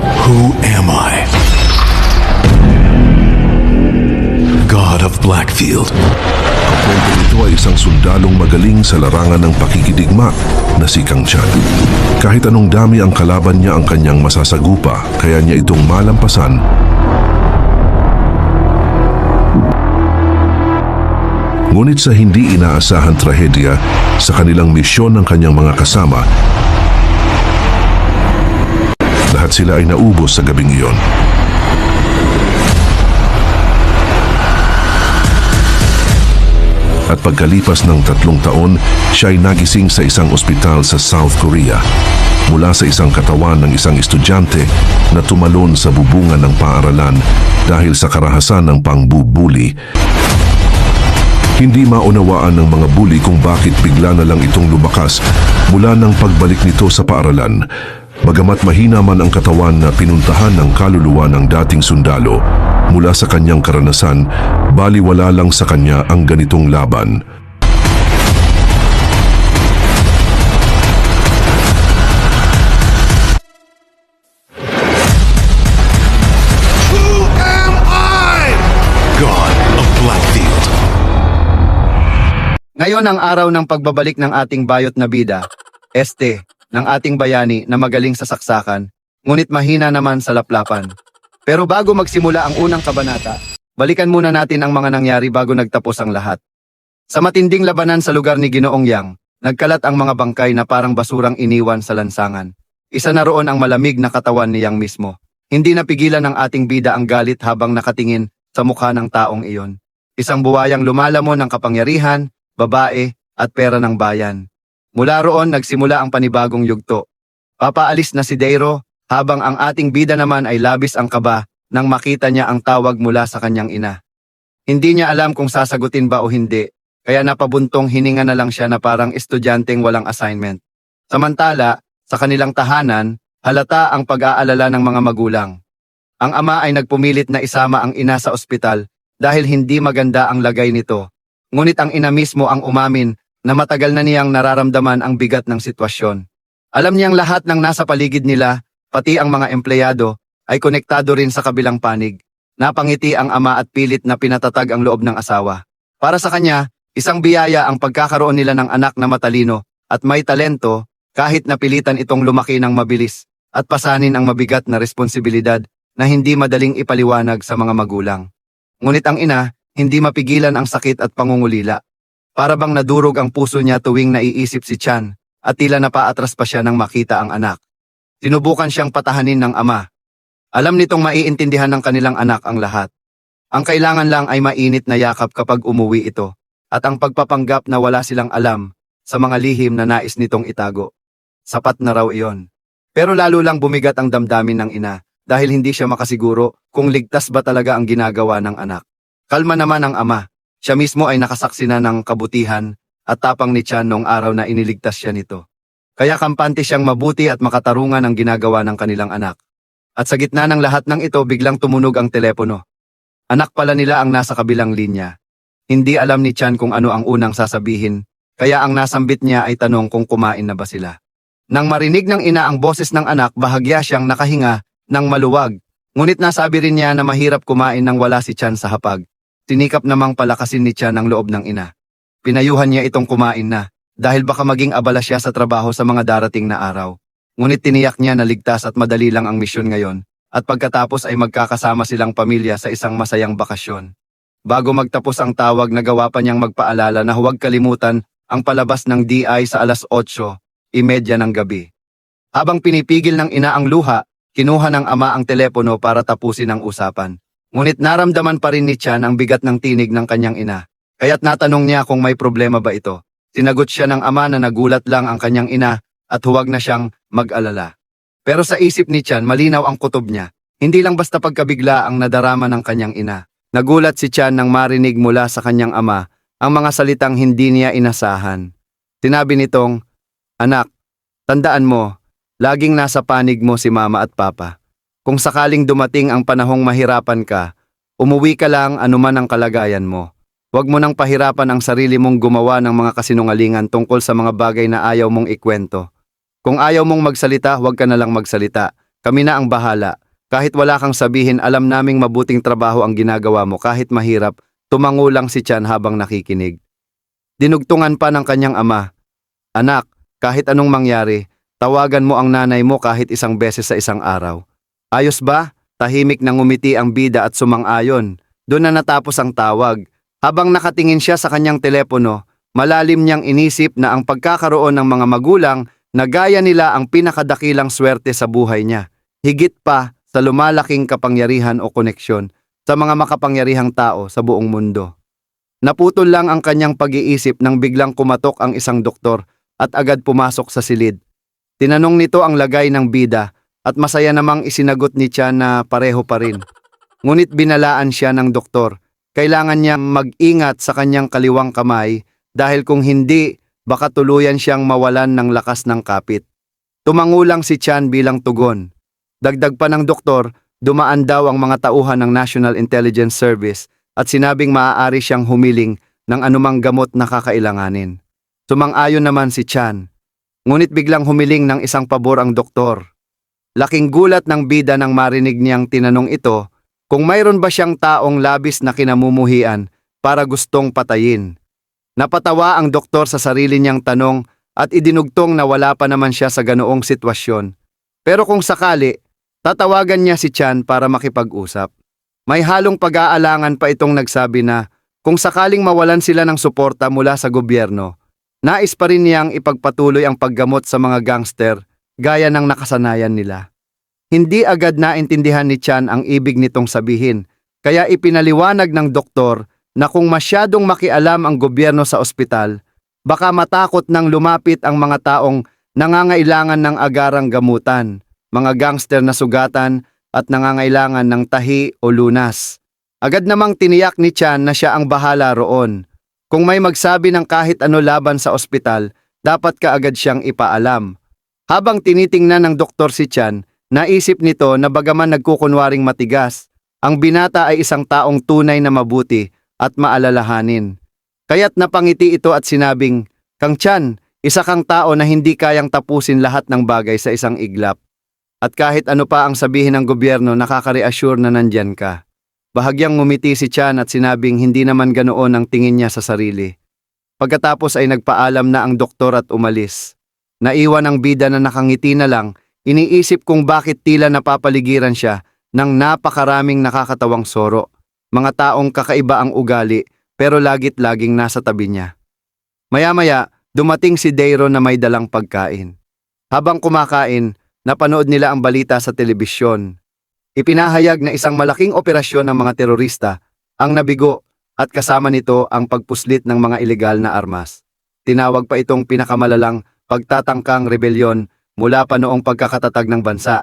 Who am I? God of Blackfield. Ang kwento nito ay isang sundalong magaling sa larangan ng pakikidigma na si Kang Chan. Kahit anong dami ang kalaban niya ang kanyang masasagupa, kaya niya itong malampasan Ngunit sa hindi inaasahan trahedya sa kanilang misyon ng kanyang mga kasama, lahat sila ay naubos sa gabing iyon. At pagkalipas ng tatlong taon, siya ay nagising sa isang ospital sa South Korea mula sa isang katawan ng isang estudyante na tumalon sa bubungan ng paaralan dahil sa karahasan ng pangbubuli hindi maunawaan ng mga bully kung bakit bigla na lang itong lumakas mula ng pagbalik nito sa paaralan. Bagamat mahina man ang katawan na pinuntahan ng kaluluwa ng dating sundalo, mula sa kanyang karanasan, baliwala lang sa kanya ang ganitong laban. Who am I? God of Blackfield. Ngayon ang araw ng pagbabalik ng ating bayot na bida, este, ng ating bayani na magaling sa saksakan, ngunit mahina naman sa laplapan. Pero bago magsimula ang unang kabanata, balikan muna natin ang mga nangyari bago nagtapos ang lahat. Sa matinding labanan sa lugar ni Ginoong Yang, nagkalat ang mga bangkay na parang basurang iniwan sa lansangan. Isa na roon ang malamig na katawan ni Yang mismo. Hindi napigilan ng ating bida ang galit habang nakatingin sa mukha ng taong iyon. Isang buwayang lumalamon ng kapangyarihan, babae, at pera ng bayan. Mula roon nagsimula ang panibagong yugto. Papaalis na si Deiro habang ang ating bida naman ay labis ang kaba nang makita niya ang tawag mula sa kanyang ina. Hindi niya alam kung sasagutin ba o hindi, kaya napabuntong hininga na lang siya na parang estudyanteng walang assignment. Samantala, sa kanilang tahanan, halata ang pag-aalala ng mga magulang. Ang ama ay nagpumilit na isama ang ina sa ospital dahil hindi maganda ang lagay nito. Ngunit ang ina mismo ang umamin na matagal na niyang nararamdaman ang bigat ng sitwasyon. Alam niyang lahat ng nasa paligid nila, pati ang mga empleyado, ay konektado rin sa kabilang panig. Napangiti ang ama at pilit na pinatatag ang loob ng asawa. Para sa kanya, isang biyaya ang pagkakaroon nila ng anak na matalino at may talento kahit napilitan itong lumaki ng mabilis at pasanin ang mabigat na responsibilidad na hindi madaling ipaliwanag sa mga magulang. Ngunit ang ina, hindi mapigilan ang sakit at pangungulila. Para bang nadurog ang puso niya tuwing naiisip si Chan at tila napaatras pa siya nang makita ang anak. Sinubukan siyang patahanin ng ama. Alam nitong maiintindihan ng kanilang anak ang lahat. Ang kailangan lang ay mainit na yakap kapag umuwi ito at ang pagpapanggap na wala silang alam sa mga lihim na nais nitong itago. Sapat na raw iyon. Pero lalo lang bumigat ang damdamin ng ina dahil hindi siya makasiguro kung ligtas ba talaga ang ginagawa ng anak. Kalma naman ang ama. Siya mismo ay nakasaksi na ng kabutihan at tapang ni Chan noong araw na iniligtas siya nito. Kaya kampante siyang mabuti at makatarungan ang ginagawa ng kanilang anak. At sa gitna ng lahat ng ito biglang tumunog ang telepono. Anak pala nila ang nasa kabilang linya. Hindi alam ni Chan kung ano ang unang sasabihin, kaya ang nasambit niya ay tanong kung kumain na ba sila. Nang marinig ng ina ang boses ng anak, bahagya siyang nakahinga ng maluwag. Ngunit nasabi rin niya na mahirap kumain nang wala si Chan sa hapag. Tinikap namang palakasin ni Chan ang loob ng ina. Pinayuhan niya itong kumain na dahil baka maging abala siya sa trabaho sa mga darating na araw. Ngunit tiniyak niya na ligtas at madali lang ang misyon ngayon at pagkatapos ay magkakasama silang pamilya sa isang masayang bakasyon. Bago magtapos ang tawag nagawa pa niyang magpaalala na huwag kalimutan ang palabas ng DI sa alas 8, imedya ng gabi. Habang pinipigil ng ina ang luha, kinuha ng ama ang telepono para tapusin ang usapan. Ngunit naramdaman pa rin ni Chan ang bigat ng tinig ng kanyang ina. Kaya't natanong niya kung may problema ba ito. Sinagot siya ng ama na nagulat lang ang kanyang ina at huwag na siyang mag-alala. Pero sa isip ni Chan malinaw ang kutob niya. Hindi lang basta pagkabigla ang nadarama ng kanyang ina. Nagulat si Chan nang marinig mula sa kanyang ama ang mga salitang hindi niya inasahan. Sinabi nitong, Anak, tandaan mo, laging nasa panig mo si mama at papa. Kung sakaling dumating ang panahong mahirapan ka, umuwi ka lang anuman ang kalagayan mo. Huwag mo nang pahirapan ang sarili mong gumawa ng mga kasinungalingan tungkol sa mga bagay na ayaw mong ikwento. Kung ayaw mong magsalita, huwag ka na lang magsalita. kami na ang bahala. Kahit wala kang sabihin, alam naming mabuting trabaho ang ginagawa mo kahit mahirap, tumango lang si Chan habang nakikinig. Dinugtungan pa ng kanyang ama. Anak, kahit anong mangyari, tawagan mo ang nanay mo kahit isang beses sa isang araw. Ayos ba? Tahimik nang umiti ang bida at sumang-ayon. Doon na natapos ang tawag. Habang nakatingin siya sa kanyang telepono, malalim niyang inisip na ang pagkakaroon ng mga magulang na gaya nila ang pinakadakilang swerte sa buhay niya. Higit pa sa lumalaking kapangyarihan o koneksyon sa mga makapangyarihang tao sa buong mundo. Naputol lang ang kanyang pag-iisip nang biglang kumatok ang isang doktor at agad pumasok sa silid. Tinanong nito ang lagay ng bida at masaya namang isinagot ni Chan na pareho pa rin. Ngunit binalaan siya ng doktor. Kailangan niyang mag-ingat sa kanyang kaliwang kamay dahil kung hindi, baka tuluyan siyang mawalan ng lakas ng kapit. Tumangulang si Chan bilang tugon. Dagdag pa ng doktor, dumaan daw ang mga tauhan ng National Intelligence Service at sinabing maaari siyang humiling ng anumang gamot na kakailanganin. Sumang-ayon naman si Chan. Ngunit biglang humiling ng isang pabor ang doktor. Laking gulat ng bida nang marinig niyang tinanong ito kung mayroon ba siyang taong labis na kinamumuhian para gustong patayin. Napatawa ang doktor sa sarili niyang tanong at idinugtong na wala pa naman siya sa ganoong sitwasyon. Pero kung sakali, tatawagan niya si Chan para makipag-usap. May halong pag-aalangan pa itong nagsabi na kung sakaling mawalan sila ng suporta mula sa gobyerno, nais pa rin niyang ipagpatuloy ang paggamot sa mga gangster gaya ng nakasanayan nila. Hindi agad naintindihan ni Chan ang ibig nitong sabihin, kaya ipinaliwanag ng doktor na kung masyadong makialam ang gobyerno sa ospital, baka matakot nang lumapit ang mga taong nangangailangan ng agarang gamutan, mga gangster na sugatan at nangangailangan ng tahi o lunas. Agad namang tiniyak ni Chan na siya ang bahala roon. Kung may magsabi ng kahit ano laban sa ospital, dapat kaagad siyang ipaalam. Habang tinitingnan ng doktor si Chan, naisip nito na bagaman nagkukunwaring matigas, ang binata ay isang taong tunay na mabuti at maalalahanin. Kaya't napangiti ito at sinabing, Kang Chan, isa kang tao na hindi kayang tapusin lahat ng bagay sa isang iglap. At kahit ano pa ang sabihin ng gobyerno, nakaka-reassure na nandyan ka. Bahagyang ngumiti si Chan at sinabing hindi naman ganoon ang tingin niya sa sarili. Pagkatapos ay nagpaalam na ang doktor at umalis. Naiwan ang bida na nakangiti na lang, iniisip kung bakit tila napapaligiran siya ng napakaraming nakakatawang soro. Mga taong kakaiba ang ugali pero lagit laging nasa tabi niya. Maya-maya, dumating si Dayro na may dalang pagkain. Habang kumakain, napanood nila ang balita sa telebisyon. Ipinahayag na isang malaking operasyon ng mga terorista ang nabigo at kasama nito ang pagpuslit ng mga ilegal na armas. Tinawag pa itong pinakamalalang pagtatangkang rebelyon mula pa noong pagkakatatag ng bansa.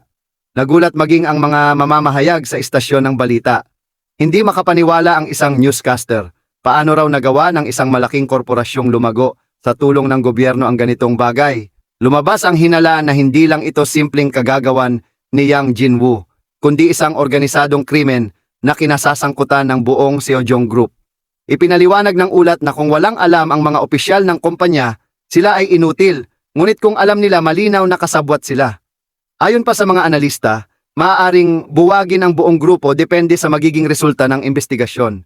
Nagulat maging ang mga mamamahayag sa istasyon ng balita. Hindi makapaniwala ang isang newscaster. Paano raw nagawa ng isang malaking korporasyong lumago sa tulong ng gobyerno ang ganitong bagay? Lumabas ang hinala na hindi lang ito simpleng kagagawan ni Yang Jinwoo, kundi isang organisadong krimen na kinasasangkutan ng buong Seojong Group. Ipinaliwanag ng ulat na kung walang alam ang mga opisyal ng kumpanya, sila ay inutil, ngunit kung alam nila malinaw na kasabwat sila. Ayon pa sa mga analista, maaaring buwagin ang buong grupo depende sa magiging resulta ng investigasyon.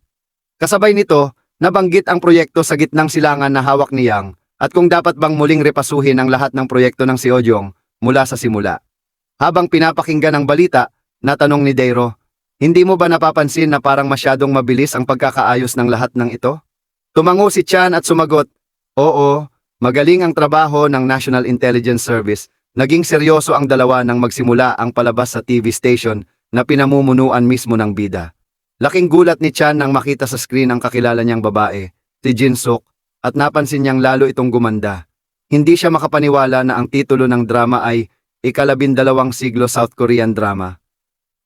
Kasabay nito, nabanggit ang proyekto sa gitnang silangan na hawak ni Yang at kung dapat bang muling repasuhin ang lahat ng proyekto ng Seojong mula sa simula. Habang pinapakinggan ang balita, natanong ni Deiro, hindi mo ba napapansin na parang masyadong mabilis ang pagkakaayos ng lahat ng ito? Tumango si Chan at sumagot, Oo, magaling ang trabaho ng National Intelligence Service. Naging seryoso ang dalawa nang magsimula ang palabas sa TV station na pinamumunuan mismo ng bida. Laking gulat ni Chan nang makita sa screen ang kakilala niyang babae, si Jin Suk, at napansin niyang lalo itong gumanda. Hindi siya makapaniwala na ang titulo ng drama ay Ikalabindalawang Siglo South Korean Drama.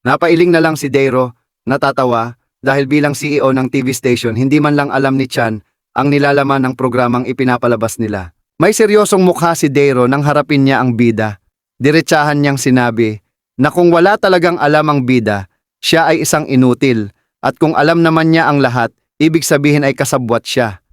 Napailing na lang si Deiro, natatawa, dahil bilang CEO ng TV station hindi man lang alam ni Chan ang nilalaman ng programang ipinapalabas nila. May seryosong mukha si Deiro nang harapin niya ang bida. Diretsahan niyang sinabi na kung wala talagang alam ang bida, siya ay isang inutil at kung alam naman niya ang lahat, ibig sabihin ay kasabwat siya.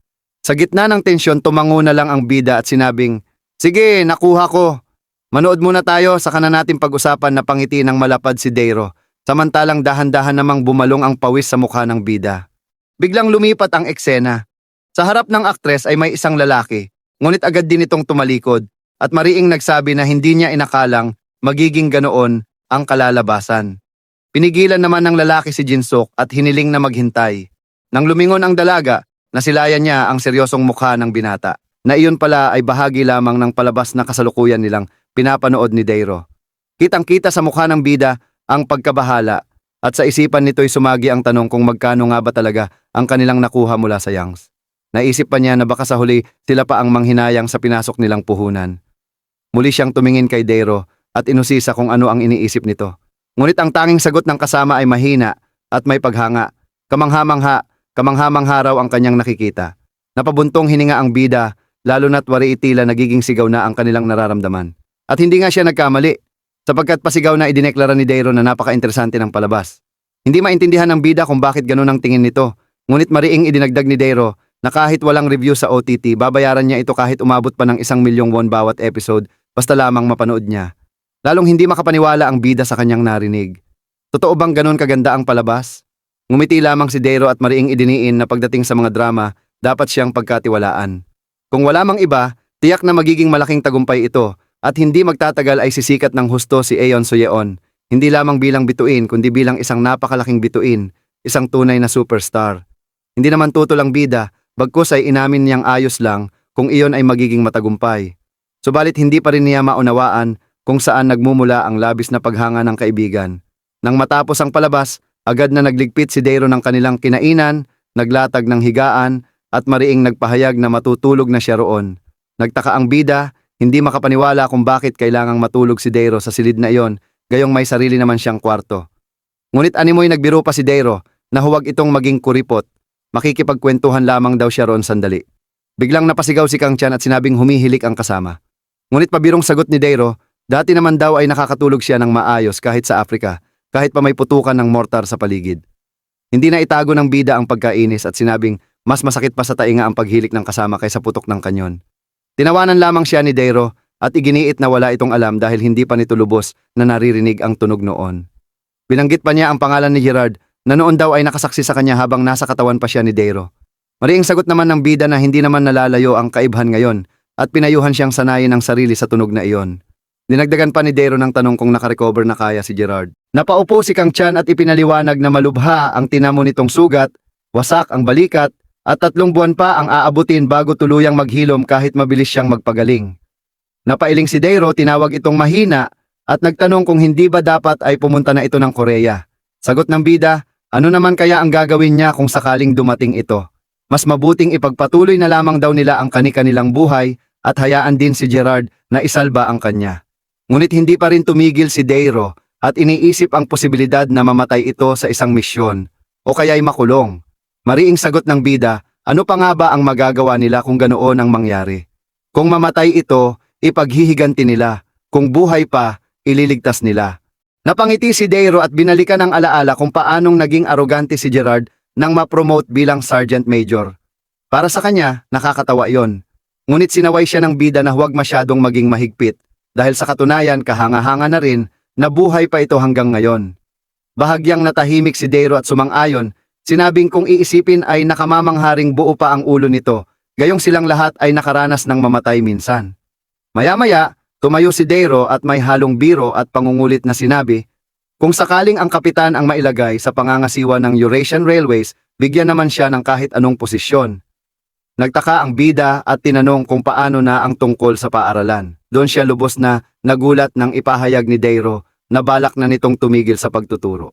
Sa gitna ng tensyon, tumango na lang ang bida at sinabing, Sige, nakuha ko. Manood muna tayo sa na natin pag-usapan na pangiti ng malapad si Deiro, samantalang dahan-dahan namang bumalong ang pawis sa mukha ng bida. Biglang lumipat ang eksena. Sa harap ng aktres ay may isang lalaki, ngunit agad din itong tumalikod at mariing nagsabi na hindi niya inakalang magiging ganoon ang kalalabasan. Pinigilan naman ng lalaki si Jinsok at hiniling na maghintay. Nang lumingon ang dalaga, nasilayan niya ang seryosong mukha ng binata, na iyon pala ay bahagi lamang ng palabas na kasalukuyan nilang pinapanood ni Deiro. Kitang-kita sa mukha ng bida ang pagkabahala at sa isipan nito'y sumagi ang tanong kung magkano nga ba talaga ang kanilang nakuha mula sa Yangs. Naisip pa niya na baka sa huli sila pa ang manghinayang sa pinasok nilang puhunan. Muli siyang tumingin kay Deiro at inusisa kung ano ang iniisip nito. Ngunit ang tanging sagot ng kasama ay mahina at may paghanga. Kamanghamangha, kamanghamangha raw ang kanyang nakikita. Napabuntong hininga ang bida, lalo na't wari itila nagiging sigaw na ang kanilang nararamdaman. At hindi nga siya nagkamali, sapagkat pasigaw na idineklara ni Deiro na napaka-interesante ng palabas. Hindi maintindihan ng bida kung bakit ganun ang tingin nito, ngunit mariing idinagdag ni Deiro na kahit walang review sa OTT, babayaran niya ito kahit umabot pa ng isang milyong won bawat episode, basta lamang mapanood niya. Lalong hindi makapaniwala ang bida sa kanyang narinig. Totoo bang ganun kaganda ang palabas? Ngumiti lamang si Deiro at mariing idiniin na pagdating sa mga drama, dapat siyang pagkatiwalaan. Kung wala mang iba, tiyak na magiging malaking tagumpay ito at hindi magtatagal ay sisikat ng husto si Aeon Soyeon, hindi lamang bilang bituin kundi bilang isang napakalaking bituin, isang tunay na superstar. Hindi naman tutol ang bida, bagkus ay inamin niyang ayos lang kung iyon ay magiging matagumpay. Subalit hindi pa rin niya maunawaan kung saan nagmumula ang labis na paghanga ng kaibigan. Nang matapos ang palabas, agad na nagligpit si Deiro ng kanilang kinainan, naglatag ng higaan, at mariing nagpahayag na matutulog na siya roon. Nagtaka ang bida, hindi makapaniwala kung bakit kailangang matulog si Deiro sa silid na iyon, gayong may sarili naman siyang kwarto. Ngunit animoy nagbiro pa si Deiro na huwag itong maging kuripot. Makikipagkwentuhan lamang daw siya roon sandali. Biglang napasigaw si Kang Chan at sinabing humihilik ang kasama. Ngunit pabirong sagot ni Deiro, dati naman daw ay nakakatulog siya ng maayos kahit sa Afrika, kahit pa may putukan ng mortar sa paligid. Hindi na itago ng bida ang pagkainis at sinabing mas masakit pa sa tainga ang paghilik ng kasama kaysa putok ng kanyon. Tinawanan lamang siya ni Deiro at iginiit na wala itong alam dahil hindi pa nito lubos na naririnig ang tunog noon. Binanggit pa niya ang pangalan ni Gerard na noon daw ay nakasaksi sa kanya habang nasa katawan pa siya ni Deiro. Mariing sagot naman ng bida na hindi naman nalalayo ang kaibhan ngayon at pinayuhan siyang sanayin ang sarili sa tunog na iyon. Dinagdagan pa ni Deiro ng tanong kung nakarecover na kaya si Gerard. Napaupo si Kang Chan at ipinaliwanag na malubha ang tinamo nitong sugat, wasak ang balikat, at tatlong buwan pa ang aabutin bago tuluyang maghilom kahit mabilis siyang magpagaling. Napailing si Deiro, tinawag itong mahina at nagtanong kung hindi ba dapat ay pumunta na ito ng Korea. Sagot ng bida, ano naman kaya ang gagawin niya kung sakaling dumating ito? Mas mabuting ipagpatuloy na lamang daw nila ang kani-kanilang buhay at hayaan din si Gerard na isalba ang kanya. Ngunit hindi pa rin tumigil si Deiro at iniisip ang posibilidad na mamatay ito sa isang misyon o kaya'y makulong. Mariing sagot ng bida, ano pa nga ba ang magagawa nila kung ganoon ang mangyari? Kung mamatay ito, ipaghihiganti nila. Kung buhay pa, ililigtas nila. Napangiti si Deiro at binalikan ng alaala kung paanong naging arogante si Gerard nang ma-promote bilang Sergeant Major. Para sa kanya, nakakatawa yon. Ngunit sinaway siya ng bida na huwag masyadong maging mahigpit dahil sa katunayan kahanga-hanga na rin na buhay pa ito hanggang ngayon. Bahagyang natahimik si Deiro at sumang-ayon, sinabing kung iisipin ay nakamamangharing buo pa ang ulo nito, gayong silang lahat ay nakaranas ng mamatay minsan. Maya-maya, tumayo si Deiro at may halong biro at pangungulit na sinabi, kung sakaling ang kapitan ang mailagay sa pangangasiwa ng Eurasian Railways, bigyan naman siya ng kahit anong posisyon. Nagtaka ang bida at tinanong kung paano na ang tungkol sa paaralan. Doon siya lubos na nagulat nang ipahayag ni Deiro na balak na nitong tumigil sa pagtuturo.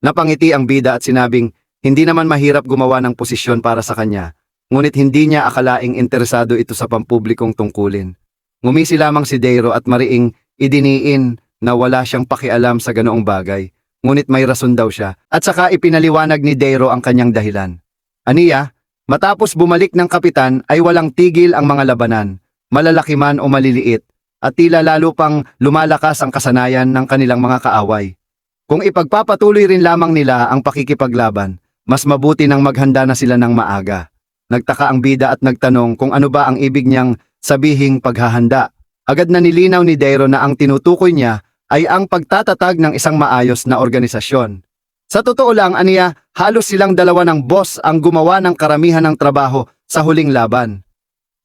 Napangiti ang bida at sinabing hindi naman mahirap gumawa ng posisyon para sa kanya, ngunit hindi niya akalaing interesado ito sa pampublikong tungkulin. Ngumisi lamang si Deiro at mariing idiniin na wala siyang pakialam sa ganoong bagay, ngunit may rason daw siya, at saka ipinaliwanag ni Deiro ang kanyang dahilan. Aniya, matapos bumalik ng kapitan ay walang tigil ang mga labanan, malalaki man o maliliit, at tila lalo pang lumalakas ang kasanayan ng kanilang mga kaaway. Kung ipagpapatuloy rin lamang nila ang pakikipaglaban, mas mabuti nang maghanda na sila ng maaga. Nagtaka ang bida at nagtanong kung ano ba ang ibig niyang sabihing paghahanda. Agad na nilinaw ni Dairo na ang tinutukoy niya ay ang pagtatatag ng isang maayos na organisasyon. Sa totoo lang, aniya, halos silang dalawa ng boss ang gumawa ng karamihan ng trabaho sa huling laban.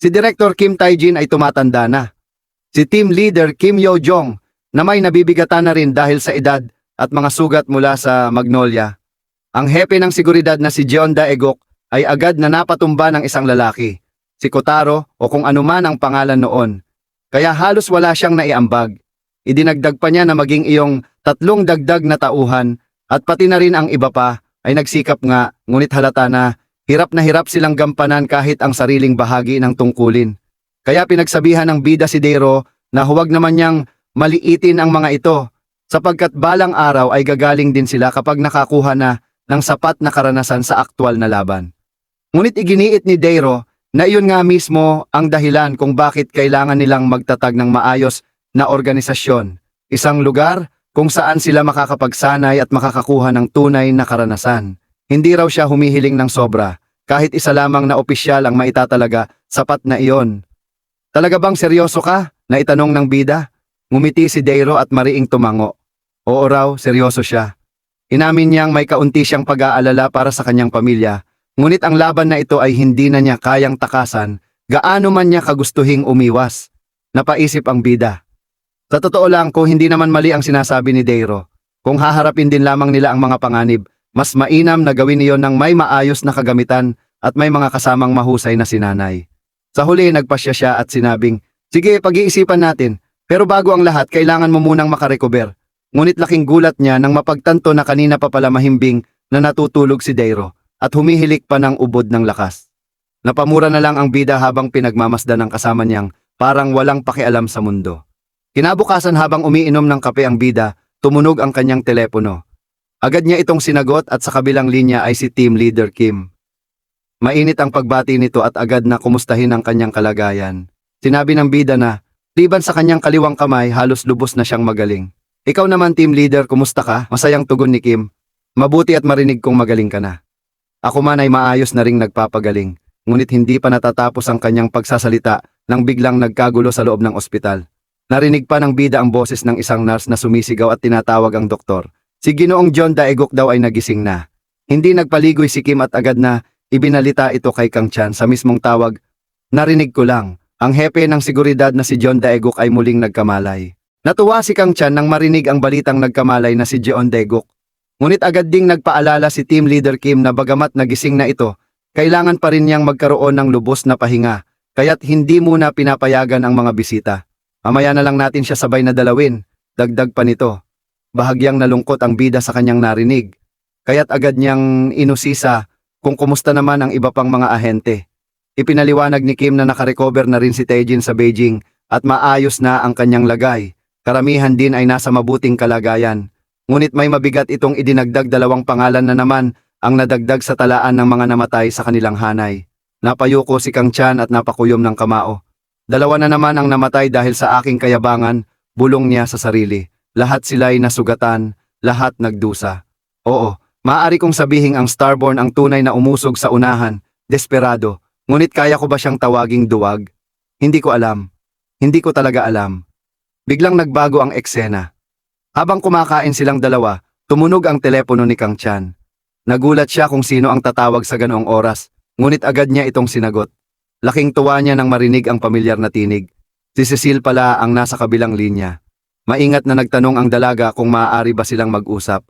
Si Director Kim Taijin ay tumatanda na. Si Team Leader Kim Yo Jong na may nabibigatan na rin dahil sa edad at mga sugat mula sa Magnolia. Ang hepe ng seguridad na si Jeon Daegok ay agad na napatumba ng isang lalaki, si Kotaro o kung anuman ang pangalan noon. Kaya halos wala siyang naiambag. Idinagdag pa niya na maging iyong tatlong dagdag na tauhan at pati na rin ang iba pa ay nagsikap nga ngunit halata na hirap na hirap silang gampanan kahit ang sariling bahagi ng tungkulin. Kaya pinagsabihan ng bida si Dero na huwag naman niyang maliitin ang mga ito sapagkat balang araw ay gagaling din sila kapag nakakuha na ng sapat na karanasan sa aktwal na laban. Ngunit iginiit ni Dero na iyon nga mismo ang dahilan kung bakit kailangan nilang magtatag ng maayos na organisasyon, isang lugar kung saan sila makakapagsanay at makakakuha ng tunay na karanasan. Hindi raw siya humihiling ng sobra, kahit isa lamang na opisyal ang maitatalaga, sapat na iyon. Talaga bang seryoso ka? Naitanong ng bida. Ngumiti si Deiro at mariing tumango. Oo raw, seryoso siya. Inamin niyang may kaunti siyang pag-aalala para sa kanyang pamilya, ngunit ang laban na ito ay hindi na niya kayang takasan, gaano man niya kagustuhing umiwas. Napaisip ang bida. Sa totoo lang, kung hindi naman mali ang sinasabi ni Deiro, kung haharapin din lamang nila ang mga panganib, mas mainam na gawin niyon ng may maayos na kagamitan at may mga kasamang mahusay na sinanay. Sa huli, nagpasya siya at sinabing, Sige, pag-iisipan natin, pero bago ang lahat, kailangan mo munang makarecover. Ngunit laking gulat niya nang mapagtanto na kanina pa pala mahimbing na natutulog si Deiro at humihilik pa ng ubod ng lakas. Napamura na lang ang bida habang pinagmamasdan ng kasama niyang parang walang pakialam sa mundo. Kinabukasan habang umiinom ng kape ang bida, tumunog ang kanyang telepono. Agad niya itong sinagot at sa kabilang linya ay si team leader Kim. Mainit ang pagbati nito at agad na kumustahin ang kanyang kalagayan. Sinabi ng bida na, liban sa kanyang kaliwang kamay halos lubos na siyang magaling. Ikaw naman team leader, kumusta ka? Masayang tugon ni Kim. Mabuti at marinig kong magaling ka na. Ako man ay maayos na ring nagpapagaling, ngunit hindi pa natatapos ang kanyang pagsasalita nang biglang nagkagulo sa loob ng ospital. Narinig pa ng bida ang boses ng isang nurse na sumisigaw at tinatawag ang doktor. Si Ginoong John Daegok daw ay nagising na. Hindi nagpaligoy si Kim at agad na ibinalita ito kay Kang Chan sa mismong tawag. Narinig ko lang, ang hepe ng seguridad na si John Daegok ay muling nagkamalay. Natuwa si Kang Chan nang marinig ang balitang nagkamalay na si John Daegok. Ngunit agad ding nagpaalala si team leader Kim na bagamat nagising na ito, kailangan pa rin niyang magkaroon ng lubos na pahinga, kaya't hindi muna pinapayagan ang mga bisita. Mamaya na lang natin siya sabay na dalawin. Dagdag pa nito. Bahagyang nalungkot ang bida sa kanyang narinig. Kaya't agad niyang inusisa kung kumusta naman ang iba pang mga ahente. Ipinaliwanag ni Kim na nakarecover na rin si Taejin sa Beijing at maayos na ang kanyang lagay. Karamihan din ay nasa mabuting kalagayan. Ngunit may mabigat itong idinagdag dalawang pangalan na naman ang nadagdag sa talaan ng mga namatay sa kanilang hanay. Napayuko si Kang Chan at napakuyom ng kamao. Dalawa na naman ang namatay dahil sa aking kayabangan, bulong niya sa sarili. Lahat sila'y nasugatan, lahat nagdusa. Oo, maaari kong sabihing ang Starborn ang tunay na umusog sa unahan, desperado. Ngunit kaya ko ba siyang tawaging duwag? Hindi ko alam. Hindi ko talaga alam. Biglang nagbago ang eksena. Habang kumakain silang dalawa, tumunog ang telepono ni Kang Chan. Nagulat siya kung sino ang tatawag sa ganoong oras, ngunit agad niya itong sinagot. Laking tuwa niya nang marinig ang pamilyar na tinig. Si Cecil pala ang nasa kabilang linya. Maingat na nagtanong ang dalaga kung maaari ba silang mag-usap.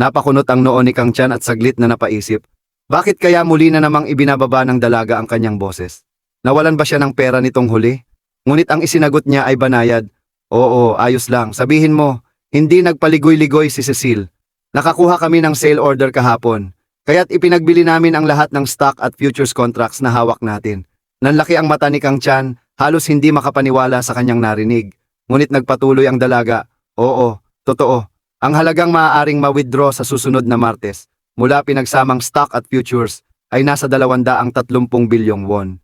Napakunot ang noo ni Kang Chan at saglit na napaisip. Bakit kaya muli na namang ibinababa ng dalaga ang kanyang boses? Nawalan ba siya ng pera nitong huli? Ngunit ang isinagot niya ay banayad. Oo, ayos lang. Sabihin mo, hindi nagpaligoy-ligoy si Cecil. Nakakuha kami ng sale order kahapon. Kaya't ipinagbili namin ang lahat ng stock at futures contracts na hawak natin. Nanlaki ang mata ni Kang Chan, halos hindi makapaniwala sa kanyang narinig. Ngunit nagpatuloy ang dalaga. Oo, totoo. Ang halagang maaaring ma-withdraw sa susunod na Martes mula pinagsamang stock at futures ay nasa 230 bilyong won.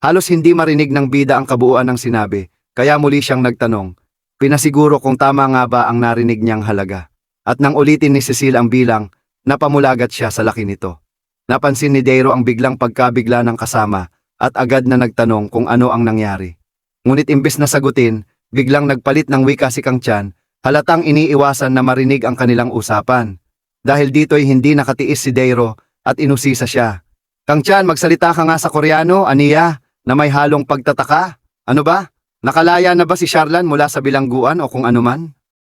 Halos hindi marinig ng bida ang kabuuan ng sinabi, kaya muli siyang nagtanong. Pinasiguro kung tama nga ba ang narinig niyang halaga. At nang ulitin ni Cecil ang bilang, napamulagat siya sa laki nito. Napansin ni Deiro ang biglang pagkabigla ng kasama at agad na nagtanong kung ano ang nangyari. Ngunit imbes na sagutin, biglang nagpalit ng wika si Kang Chan, halatang iniiwasan na marinig ang kanilang usapan. Dahil dito'y hindi nakatiis si Deiro at inusisa siya. Kang Chan, magsalita ka nga sa Koreano, aniya, na may halong pagtataka. Ano ba? Nakalaya na ba si Charlan mula sa bilangguan o kung anuman?